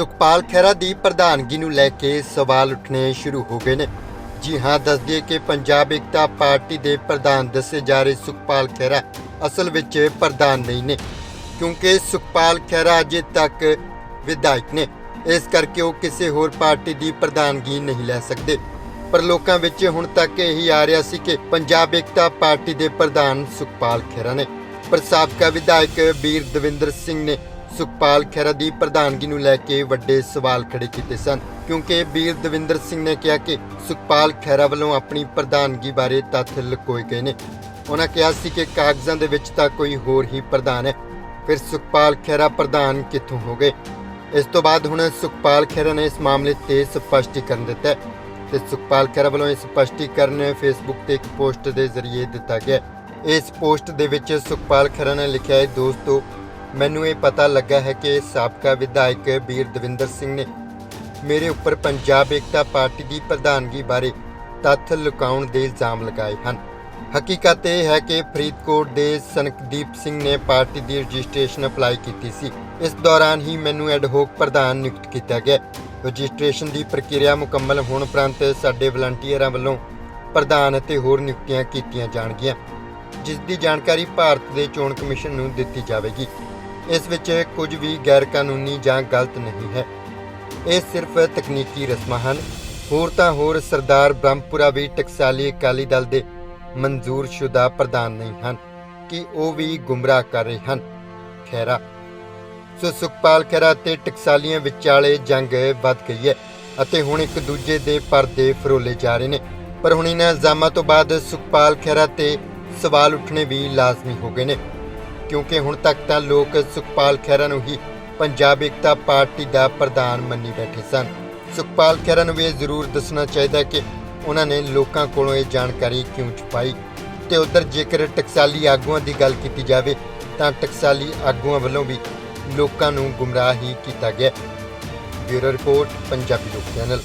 ਸੁਖਪਾਲ ਖਹਿਰਾ ਦੀ ਪ੍ਰਧਾਨਗੀ ਨੂੰ ਲੈ ਕੇ ਸਵਾਲ ਉੱਠਣੇ ਸ਼ੁਰੂ ਹੋ ਗਏ ਨੇ। ਜੀ ਹਾਂ, ਦੱਸ ਦਈਏ ਕਿ ਪੰਜਾਬ ਇਕਤਾ ਪਾਰਟੀ ਦੇ ਪ੍ਰਧਾਨ ਦੱਸੇ ਜਾ ਰਹੇ ਸੁਖਪਾਲ ਖਹਿਰਾ ਅਸਲ ਵਿੱਚ ਪ੍ਰਧਾਨ ਨਹੀਂ ਨੇ, ਕਿਉਂਕਿ ਸੁਖਪਾਲ ਖਹਿਰਾ ਅਜੇ ਤੱਕ ਵਿਧਾਇਕ ਨੇ। ਇਸ ਕਰਕੇ ਉਹ ਕਿਸੇ ਹੋਰ ਪਾਰਟੀ ਦੀ ਪ੍ਰਧਾਨਗੀ ਨਹੀਂ ਲੈ ਸਕਦੇ। ਪਰ ਲੋਕਾਂ ਵਿੱਚ ਹੁਣ ਤੱਕ ਇਹੀ ਆ ਰਿਹਾ ਸੀ ਕਿ ਪੰਜਾਬ ਇਕਤਾ ਪਾਰਟੀ ਦੇ ਪ੍ਰਧਾਨ ਸੁਖਪਾਲ ਖਹਿਰਾ ਨੇ। ਪਰ ਸਾਬਕਾ ਵਿਧਾਇਕ ਵੀਰ ਦਵਿੰਦਰ ਸਿੰਘ ਨੇ ਸੁਖਪਾਲ ਖਹਿਰਾ ਦੀ ਪ੍ਰਧਾਨਗੀ ਨੂੰ ਲੈ ਕੇ ਵੱਡੇ ਸਵਾਲ ਖੜੇ ਕੀਤੇ ਸਨ, ਕਿਉਂਕਿ ਵੀਰ ਦਵਿੰਦਰ ਸਿੰਘ ਨੇ ਕਿਹਾ ਕਿ ਸੁਖਪਾਲ ਖਹਿਰਾ ਵੱਲੋਂ ਆਪਣੀ ਪ੍ਰਧਾਨਗੀ ਬਾਰੇ ਤੱਥ ਲੁਕੋਏ ਗਏ ਨੇ। ਉਹਨਾਂ ਕਿਹਾ ਸੀ ਕਿ ਕਾਗਜ਼ਾਂ ਦੇ ਵਿੱਚ ਤਾਂ ਕੋਈ ਹੋਰ ਹੀ ਪ੍ਰਧਾਨ ਹੈ। ਫਿਰ ਸੁਖਪਾਲ ਖਹਿਰਾ ਪ੍ਰਧਾਨ ਕਿੱਥੋਂ ਹੋ ਗਏ? ਇਸ ਤੋਂ ਬਾਅਦ ਹੁਣ ਸੁਖਪਾਲ ਖਹਿਰਾ ਨੇ ਇਸ ਮਾਮਲੇ ਤੇ ਸਪਸ਼ਟੀਕਰਨ ਦਿੱਤਾ ਹੈ ਤੇ ਸੁਖਪਾਲ ਖਹਿਰਾ ਵੱਲੋਂ ਇਹ ਸਪਸ਼ਟੀਕਰਨ ਫੇਸਬੁੱਕ ਤੇ ਇੱਕ ਪੋਸਟ ਦੇ ਜ਼ਰੀਏ ਦਿੱਤਾ ਗਿਆ ਇਸ ਪੋਸਟ ਦੇ ਵਿੱਚ ਸੁਖਪਾਲ ਖਹਿਰਾ ਨੇ ਲਿਖਿਆ ਹੈ, ਦੋਸਤੋ ਮੈਨੂੰ ਇਹ ਪਤਾ ਲੱਗਾ ਹੈ ਕਿ ਸਾਬਕਾ ਵਿਧਾਇਕ ਵੀਰ ਦਵਿੰਦਰ ਸਿੰਘ ਨੇ ਮੇਰੇ ਉੱਪਰ ਪੰਜਾਬ ਏਕਤਾ ਪਾਰਟੀ ਦੀ ਪ੍ਰਧਾਨਗੀ ਬਾਰੇ ਤੱਥ ਲੁਕਾਉਣ ਦੇ ਇਲਜ਼ਾਮ ਲਗਾਏ ਹਨ। ਹਕੀਕਤ ਇਹ ਹੈ ਕਿ ਫਰੀਦਕੋਟ ਦੇ ਸਨਕਦੀਪ ਸਿੰਘ ਨੇ ਪਾਰਟੀ ਦੀ ਰਜਿਸਟ੍ਰੇਸ਼ਨ ਅਪਲਾਈ ਕੀਤੀ ਸੀ। ਇਸ ਦੌਰਾਨ ਹੀ ਮੈਨੂੰ ਐਡਹੋਕ ਪ੍ਰਧਾਨ ਨਿਯੁਕਤ ਕੀਤਾ ਗਿਆ। ਰਜਿਸਟ੍ਰੇਸ਼ਨ ਦੀ ਪ੍ਰਕਿਰਿਆ ਮੁਕੰਮਲ ਹੋਣ ਉਪਰੰਤ ਸਾਡੇ ਵਲੰਟੀਅਰਾਂ ਵੱਲੋਂ ਪ੍ਰਧਾਨ ਅਤੇ ਹੋਰ ਨਿਯੁਕਤੀਆਂ ਕੀਤੀਆਂ ਜਾਣਗੀਆਂ, ਜਿਸ ਦੀ ਜਾਣਕਾਰੀ ਭਾਰਤ ਦੇ ਚੋਣ ਕਮਿਸ਼ਨ ਨੂੰ ਦਿੱਤੀ ਜਾਵੇਗੀ। ਇਸ ਵਿੱਚ ਕੁਝ ਵੀ ਗੈਰ ਕਾਨੂੰਨੀ ਜਾਂ ਗਲਤ ਨਹੀਂ ਹੈ। ਇਹ ਸਿਰਫ ਤਕਨੀਕੀ ਰਸਮਾਂ ਹਨ। ਹੋਰ ਤਾਂ ਹੋਰ ਸਰਦਾਰ ਬ੍ਰਹਮਪੁਰਾ ਵੀ ਟਕਸਾਲੀ ਅਕਾਲੀ ਦਲ ਦੇ ਮਨਜ਼ੂਰਸ਼ੁਦਾ ਪ੍ਰਧਾਨ ਨਹੀਂ ਹਨ ਕਿ ਉਹ ਵੀ ਗੁੰਮਰਾਹ ਕਰ ਰਹੇ ਹਨ। ਖੈਰਾ ਸੋ ਸੁਖਪਾਲ ਖਹਿਰਾ ਤੇ ਟਕਸਾਲੀਆਂ ਵਿਚਾਲੇ ਜੰਗ ਵੱਧ ਗਈ ਹੈ ਅਤੇ ਹੁਣ ਇੱਕ ਦੂਜੇ ਦੇ ਪਰਦੇ ਫਰੋਲੇ ਜਾ ਰਹੇ ਨੇ। ਪਰ ਹੁਣ ਇਹਨਾਂ ਇਲਜ਼ਾਮਾਂ ਤੋਂ ਬਾਅਦ ਸੁਖਪਾਲ ਖਹਿਰਾ ਤੇ ਸਵਾਲ ਉੱਠਣੇ ਵੀ ਲਾਜ਼ਮੀ ਹੋ ਗਏ ਨੇ। ਕਿਉਂਕਿ ਹੁਣ ਤੱਕ ਤਾਂ ਲੋਕ ਸੁਖਪਾਲ ਖਹਿਰਾ ਨੂੰ ਹੀ ਪੰਜਾਬ ਏਕਤਾ ਪਾਰਟੀ ਦਾ ਪ੍ਰਧਾਨ ਮੰਨੀ ਬੈਠੇ ਸਨ। ਸੁਖਪਾਲ ਖਹਿਰਾ ਨੂੰ ਵੀ ਇਹ ਜ਼ਰੂਰ ਦੱਸਣਾ ਚਾਹੀਦਾ ਕਿ ਉਹਨਾਂ ਨੇ ਲੋਕਾਂ ਕੋਲੋਂ ਇਹ ਜਾਣਕਾਰੀ ਕਿਉਂ ਛੁਪਾਈ? ਤੇ ਉਧਰ ਜੇਕਰ ਟਕਸਾਲੀ ਆਗੂਆਂ ਦੀ ਗੱਲ ਕੀਤੀ ਜਾਵੇ, ਤਾਂ ਟਕਸਾਲੀ ਆਗੂਆਂ ਵੱਲੋਂ ਵੀ ਲੋਕਾਂ ਨੂੰ ਗੁੰਮਰਾਹ ਹੀ ਕੀਤਾ ਗਿਆ। ਬਿਊਰੋ ਰਿਪੋਰਟ, ਪੰਜਾਬੀ ਲੋਕ ਚੈਨਲ।